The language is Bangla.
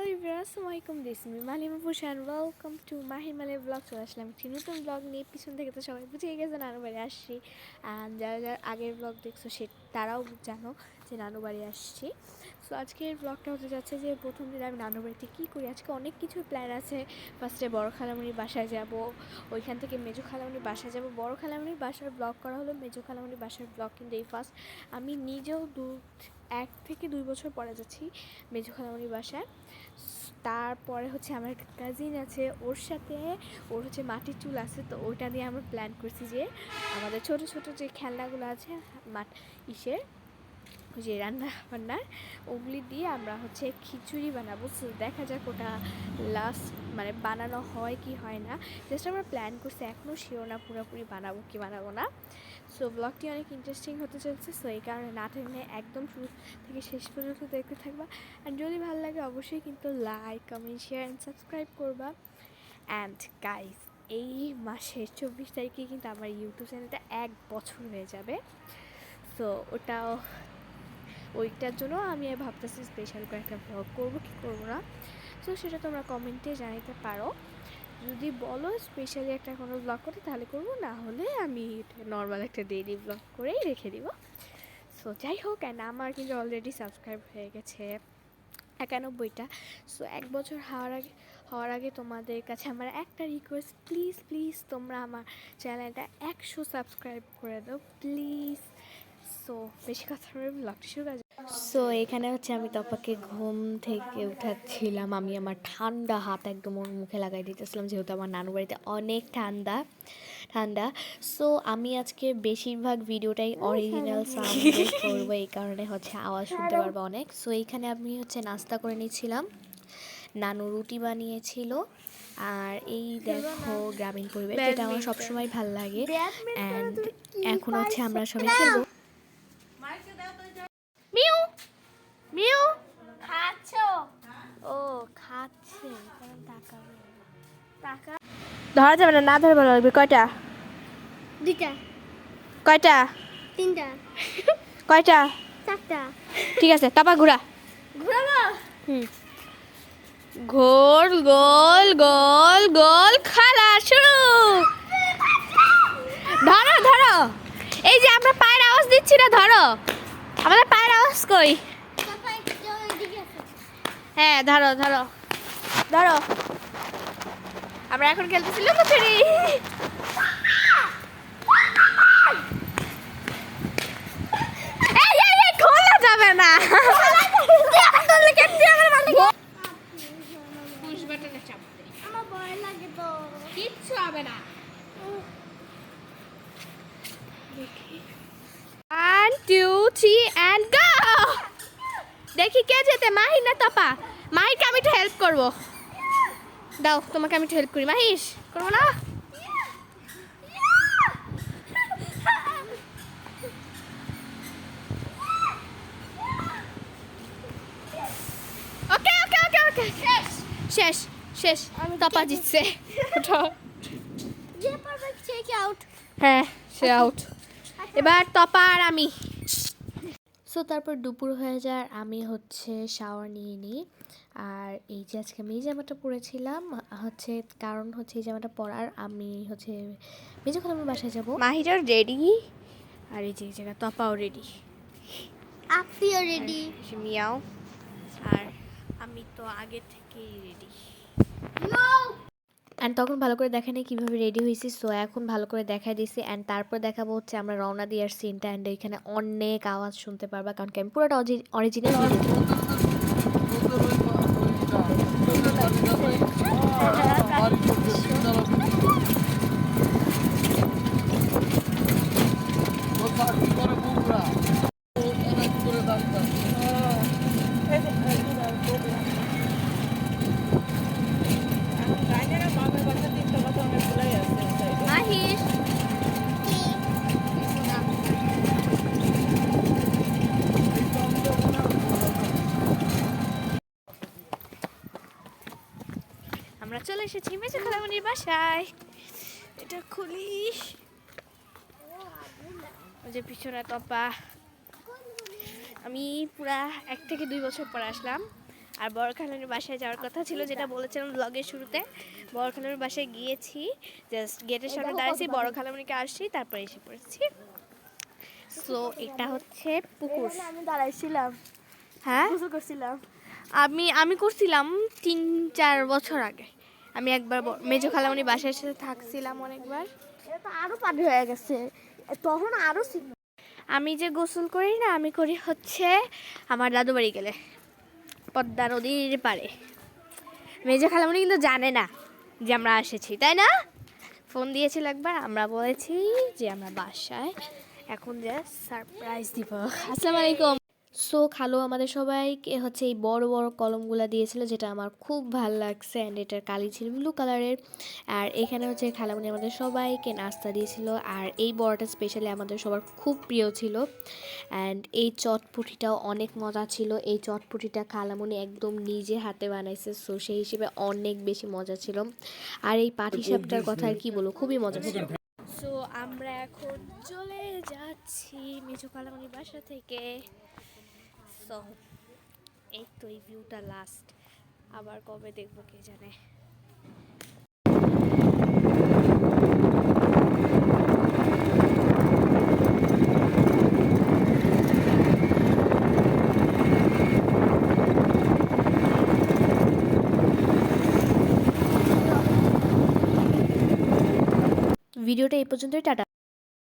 হ্যালো এভরিওয়ান আসসালামু আলাইকুম this me Malima Bhushan welcome to Mahir Male blog চলে আসলাম একটি নতুন ব্লগ নিয়ে পিছন থেকে তো সবাই বুঝে গেছে নানু বাড়ি আসছি। যারা যারা আগের ব্লগ দেখছ, সে তারাও জানো যে নানু বাড়ি আসছি। সো আজকের ব্লগটা হতে যাচ্ছে যে, প্রথম দিন আমি নানু বাড়িতে কী করি? আজকে অনেক কিছু প্ল্যান আছে। ফার্স্টে বড় খালামুনির বাসায় যাব, ওইখান থেকে মেজো খালামুনির বাসায় যাব। বড় খালামুনির বাসার ব্লগ করা হলো মেজো খালামুনির বাসার ব্লগ কিন্তু এই ফার্স্ট আমি নিজেও দু, এক থেকে দুই বছর পরে যাচ্ছি মেজো খালামুনির বাসায়। তারপরে হচ্ছে আমার কাজিন আছে, ওর সাথে ওর হচ্ছে মাটির চুল আছে, তো ওইটা দিয়ে আমরা প্ল্যান করছি যে, আমাদের ছোট ছোট যে খেলনাগুলো আছে মাঠ ইসের যে রান্না বান্নার ওগুলি দিয়ে আমরা হচ্ছে খিচুড়ি বানাবো। So, দেখা যাক ওটা লাস্ট মানে বানানো হয় কি হয় না। জাস্ট আমরা প্ল্যান করছি এখনও শিওর না পুরোপুরি বানাবো কি বানাবো না। সো ব্লগটি অনেক ইন্টারেস্টিং হতে চলছে। সো এই কারণে না টেনে একদম শুরু থেকে শেষ পর্যন্ত দেখতে থাকবা। অ্যান্ড যদি ভালো লাগে অবশ্যই কিন্তু like comment share and subscribe করবা। অ্যান্ড গাইস এই মাসের চব্বিশ তারিখে কিন্তু আমার ইউটিউব চ্যানেলটা এক বছর হয়ে যাবে। সো ওটাও ওইটার জন্য আমি ভাবতেছি স্পেশাল করে একটা ব্লগ করব, কি করব না? সো সেটা তোমরা কমেন্টে জানাতে পারো। যদি বলো স্পেশালি একটা কোনো ব্লগ করতে, তাহলে করব। না হলে আমি নর্মাল একটা ডেইলি ব্লগ করেই রেখে দিব। সো যাই হোক অ্যান্ড আমার কিন্তু অলরেডি সাবস্ক্রাইব হয়ে গেছে একানব্বইটা। সো এক বছর হওয়ার আগে হওয়ার আগে তোমাদের কাছে আমার একটা রিকোয়েস্ট প্লিজ প্লিজ তোমরা আমার চ্যানেলটা একশো সাবস্ক্রাইব করে দাও প্লিজ বেশি কথা বলে ব্লগটা শুরু করা সো এখানে হচ্ছে আমি তপাকে ঘুম থেকে উঠাচ্ছিলাম। আমি আমার ঠান্ডা হাত একদম ওর মুখে লাগাই দিতেছিলাম যেহেতু আমার নানু বাড়িতে অনেক ঠান্ডা ঠান্ডা। সো আমি আজকে বেশিরভাগ ভিডিওটাই অরিজিনাল সাউন্ড করব এই কারণে হচ্ছে আওয়াজ শুনতে পারব অনেক। সো এইখানে আমি হচ্ছে নাস্তা করে নিয়েছিলাম নানু রুটি বানিয়েছিল। আর এই দেখো গ্রামীণ পরিবেশ যেটা আমার সবসময় ভালো লাগে। অ্যান্ড এখন হচ্ছে আমরা সবাই খেলব। মিউ খাচ্ছ? ও খাচ্ছে। তাকাবে টাকা। ধরা যাবে না না ধরে ভালো লাগবে। কয়টা? দুইটা। কয়টা? তিনটা। কয়টা? চারটা। ঠিক আছে টাপা ঘুরা। ঘুরাবো? হুম। গোল গোল গোল গোল খেলা শুরু। ধরো ধরো। এই যে আমরা পায়ের আওয়াজ দিচ্ছি না ধরো। আমাদের পায়ের আওয়াজ কই? হ্যাঁ ধরো ধরো। ধরো। আমরা এখন খেলতেছি লুকোচুরি। এই এই এই খোলা যাবে না। পুশ বাটনে চাপ দে আমার ভয় লাগে তো। কিচ্ছু হবে না। One two three and go দেখি কে যেতে মাহি না তপা? মাহিকে আমি একটু হেল্প করব। দাও তোমাকে আমি একটু হেল্প করি। মাহিস করব না? ওকে ওকে ওকে ওকে। শেষ। শেষ তপা জিতছে। হ্যাঁ সে আউট এবার তপা আর আমি। সো তারপর দুপুর হয়ে যায় আমি হচ্ছে শাওয়ার নিয়ে নিই। আর এই যে আজকে আমি এই জামাটা পরেছিলাম হচ্ছে কারণ হচ্ছে এই জামাটা পরার আমি হচ্ছে মেজো খালামের বাসায় যাব। মাহিটাও রেডি আর এই যে এই জায়গা তপাও রেডি আপনিও রেডি মিয়াও। আর আমি তো আগে থেকেই রেডি অ্যান্ড তখন ভালো করে দেখা নেই কীভাবে রেডি হয়েছি সো এখন ভালো করে দেখা দিয়েছি। অ্যান্ড তারপর দেখাবো হচ্ছে আমরা রওনা দেওয়ার সিনটা অ্যান্ড এখানে অনেক আওয়াজ শুনতে পারবা, কারণ কি আমি পুরোটা অরিজিনাল ভিডিও আমরা চলে এসেছি মেজো খালামনির বাসায়। এটা খুলি। ওই যে পিছনে তপা। আমি পুরা এক থেকে দুই বছর পরে আসলাম। আর বড় খালানির বাসায় যাওয়ার কথা ছিল যেটা বলেছিলাম ব্লগের শুরুতে। বড় খালানির বাসায় গিয়েছি জাস্ট গেটের সামনে দাঁড়িয়েছি বড় খালামণিকে আসছি তারপরে এসে পড়েছি। সো এটা হচ্ছে পুকুর। আমি দাঁড়াইছিলাম। হ্যাঁ? করছিলাম। আমি আমি করছিলাম তিন চার বছর আগে। আমি একবার মেজো খালামণি বাসায় এসে থাকছিলাম অনেকবার। আরও পানি হয়ে গেছে। তখন আরও আমি যে গোসল করি না আমি করি হচ্ছে আমার দাদু বাড়ি গেলে পদ্মা নদীর পাড়ে। মেজো খালামণি কিন্তু জানে না যে আমরা এসেছি তাই না? ফোন দিয়েছিল একবার আমরা বলেছি যে আমরা বাসায় এখন যে সারপ্রাইজ দিব। আসসালামু আলাইকুম। সো খালো আমাদের সবাইকে হচ্ছে এই বড় বড় কলমগুলো দিয়েছিল যেটা আমার খুব ভালো লাগছে অ্যান্ড এটার কালি ছিল ব্লু কালারের আর এখানে হচ্ছে খালামণি আমাদের সবাইকে নাস্তা দিয়েছিল আর এই বড়টা স্পেশালি আমাদের সবার খুব প্রিয় ছিল। অ্যান্ড এই চটপুটিটাও অনেক মজা ছিল এই চটপুটিটা খালামণি একদম নিজে হাতে বানাইছে সো সেই হিসেবে অনেক বেশি মজা ছিল। আর এই পাটি সাপটার কথা আর কি বলব খুবই মজা ছিল। সো আমরা এখন চলে যাচ্ছি মিঠু কালামণির বাসা থেকে। এই তো এই ভিউটা লাস্ট আবার কবে দেখব কে জানে? ভিডিওটা এই পর্যন্তই টাটা।